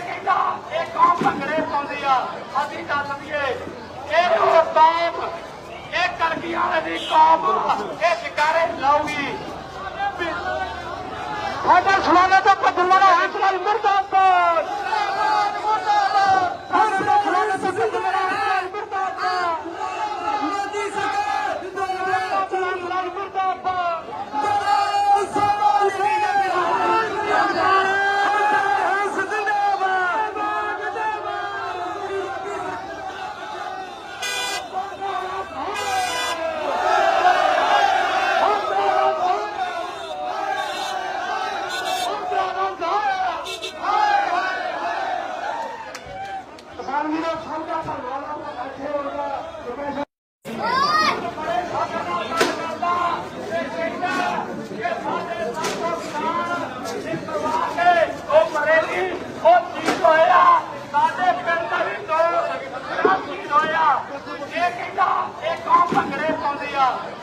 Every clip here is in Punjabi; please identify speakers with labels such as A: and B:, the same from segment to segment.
A: ਸੀ ਇਹ ਕੌਮ ਭੰਗੜੇ ਪਾਉਂਦੀ ਆ ਅਸੀਂ ਦੱਸ ਇਹ ਉਹ ਕੌਮ ਇਹ ਕਲਕੀਆਂ ਦੀ ਕੌਮ ਇਹ ਸ਼ਿਕਾਰੇ ਲਾਉਗੀ ਸਾਡਾ ਸੁਣਾਣਾ ਤਾਂ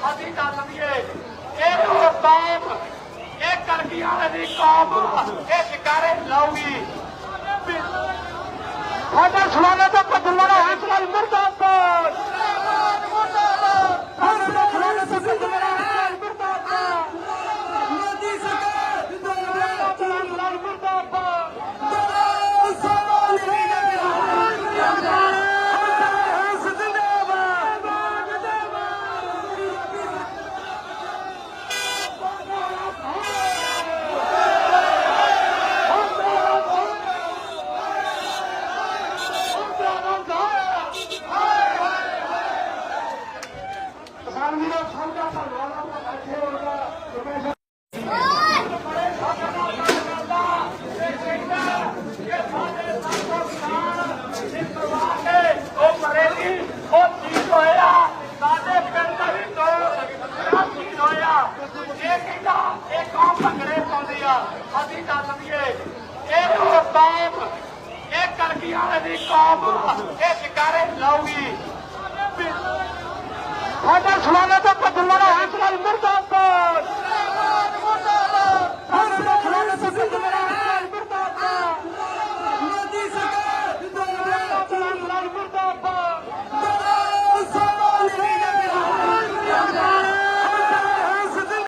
A: ਅਸੀਂ ਚੱਲ ਲਈਏ ਇਹ ਉਹ ਕੌਮ ਇਹ ਕਲਗੀਆਂ ਦੀ ਕੌਮ ਇਹ ਜਕਾਰੇ ਲਾਉਗੀ ਸਾਡਾ ਸੁਣਾਣਾ ਤਾਂ ਭੱਜਣ ਵਾਲਾ ਹੌਸਲਾ ਮੁਰਦਾਬਾਦ ਸਾਡਾ ਸੁਣਾਣਾ ਤਾਂ ਭੱਜਣ ਵਾਲਾ ਹੌਸਲਾ ਮੁਰਦਾਬਾਦ
B: ਮੋਦੀ ਸਰਕਾਰ ਜਿੰਦਾਬਾਦ
A: ਮੁਰਦਾਬਾਦ ਮੁਰਦਾਬਾਦ ਕਿਸਾਨ ਵੀਰੋ ਸਮਝਾ ਧੰਨਵਾਦ ਆਪਣਾ ਬੈਠੇ ਹੋਗਾ ਰਮੇਸ਼ ਉਹ ਮਰੇ ਨਹੀਂ ਉਹ ਚੀਜ਼ ਹੋਇਆ ਸਾਡੇ ਪਿੰਡ ਦਾ ਵੀ ਦੋ ਰਾਸ਼ੀ ਹੋਇਆ ਇਹ ਕਹਿੰਦਾ ਇਹ ਕੌਮ ਭੰਗੜੇ ਪਾਉਂਦੀ ਆ ਅਸੀਂ ਚੱਲ ਲਈਏ ਇਹ ਉਹ ਕੌਮ ਇਹ ਕਲਗੀਆਂ ਦੀ ਕੌਮ ਇਹ ਜਕਾਰੇ ਲਾਉਗੀ ਸਾਡਾ ਸੁਣਾਣਾ